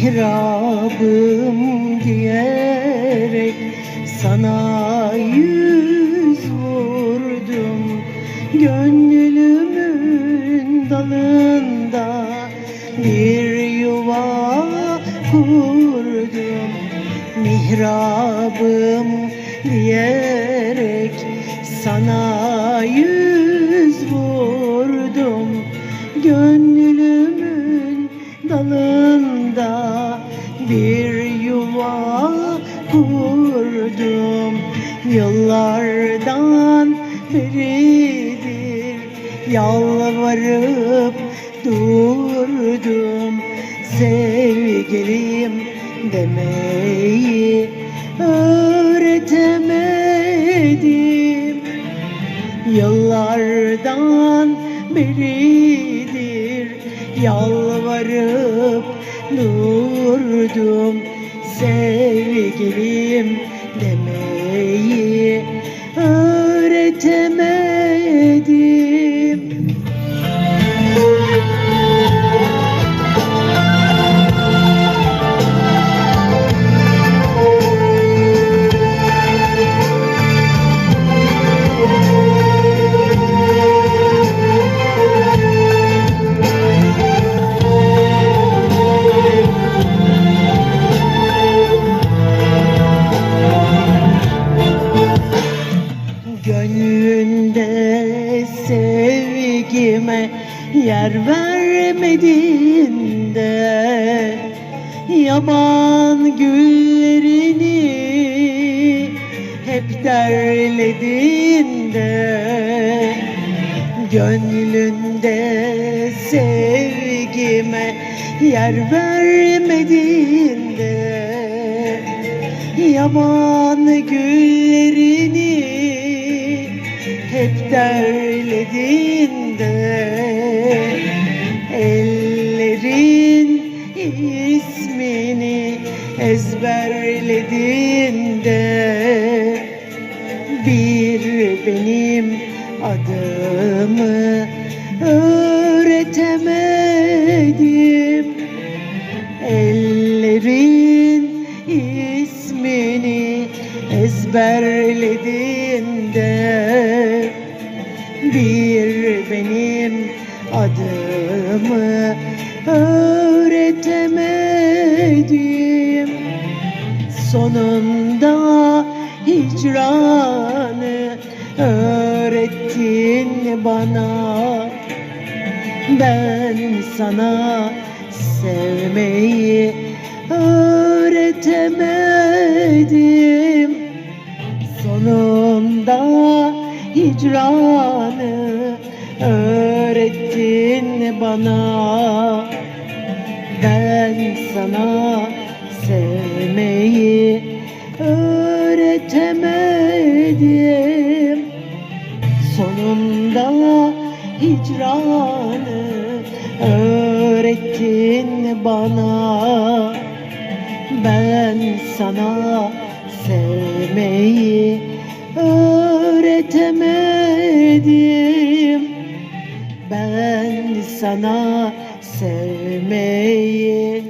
mihrabım diyerek sana yüz vurdum. Gönlümün dalında bir yuva kurdum. Mihrabım diyerek sana yüz vurdum. Gönlümün Yıllardan beridir yalvarıp durdum Sevgilim demeyi öğretemedim. Yıllardan beridir yalvarıp durdum sevgilim demeyi öğretemedim. Gönlünde sevgime yer vermedin de Yaban güllerini hep derledin de Gönlünde sevgime yer vermedin de Yaban güllerini hep derledin de Ellerin ismini ezberledin de Bir benim adımı öğretemedim. Ellerin ismini ezberledin benim adımı öğretemedim. Sonunda hicranı öğrettin bana. Ben sana sevmeyi öğretemedim. Sonunda hicranı öğrettin bana. Ben sana sevmeyi öğretemedim. Sonunda hicranı öğrettin bana. Ben sana sevmeyi öğretemedim sana sevmeyi